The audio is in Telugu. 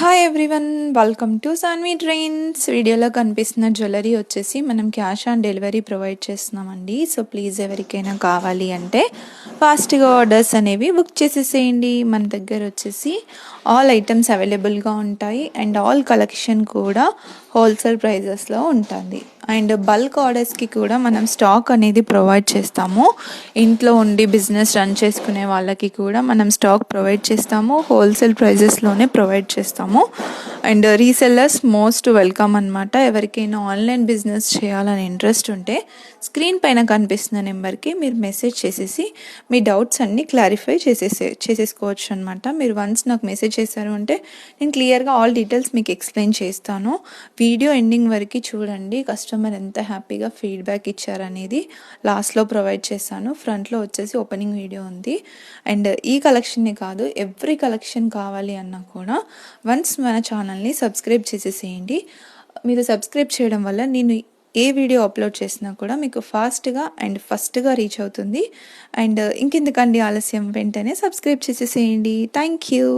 Hi everyone welcome to Sanvi trends వీడియోలో కనిపిస్తున్న జ్యువెలరీ వచ్చేసి మనం క్యాష్ ఆన్ డెలివరీ ప్రొవైడ్ చేస్తున్నామండి. సో ప్లీజ్ ఎవరికైనా కావాలి అంటే ఫాస్ట్గా ఆర్డర్స్ అనేవి బుక్ చేసేసేయండి. మన దగ్గర వచ్చేసి ఆల్ ఐటమ్స్ అవైలబుల్గా ఉంటాయి. అండ్ ఆల్ కలెక్షన్ కూడా హోల్సేల్ ప్రైజెస్లో ఉంటుంది. అండ్ బల్క్ ఆర్డర్స్కి కూడా మనం స్టాక్ అనేది ప్రొవైడ్ చేస్తాము. ఇంట్లో ఉండి బిజినెస్ రన్ చేసుకునే వాళ్ళకి కూడా మనం స్టాక్ ప్రొవైడ్ చేస్తాము. హోల్సేల్ ప్రైజెస్లోనే ప్రొవైడ్ చేస్తాము. అండ్ రీసెల్లర్స్ మోస్ట్ వెల్కమ్ అనమాట ఎవరికైనా ఆన్లైన్ బిజినెస్ చేయాలని ఇంట్రెస్ట్ ఉంటే స్క్రీన్ పైన కనిపిస్తున్న నెంబర్కి మీరు మెసేజ్ చేసేసి మీ డౌట్స్ అన్నీ క్లారిఫై చేసేసే చేసేసుకోవచ్చు అనమాట మీరు వన్స్ నాకు మెసేజ్ చేశారు అంటే నేను క్లియర్గా ఆల్ డీటెయిల్స్ మీకు ఎక్స్ప్లెయిన్ చేస్తాను. వీడియో ఎండింగ్ వరకు చూడండి. కస్టమర్ ఎంత హ్యాపీగా ఫీడ్బ్యాక్ ఇచ్చారనేది లాస్ట్లో ప్రొవైడ్ చేశాను. ఫ్రంట్లో వచ్చేసి ఓపెనింగ్ వీడియో ఉంది. అండ్ ఈ కలెక్షన్నే కాదు ఎవ్రీ కలెక్షన్ కావాలి అన్నా కూడా వన్స్ మన ఛానల్ని సబ్స్క్రైబ్ చేసేసేయండి. మీరు సబ్స్క్రైబ్ చేయడం వల్ల నేను ఏ వీడియో అప్లోడ్ చేసినా కూడా మీకు ఫాస్ట్గా అండ్ ఫస్ట్గా రీచ్ అవుతుంది. అండ్ ఇంకెందుకండి ఆలస్యం? వెంటనే సబ్స్క్రైబ్ చేసేసేయండి. Thank you.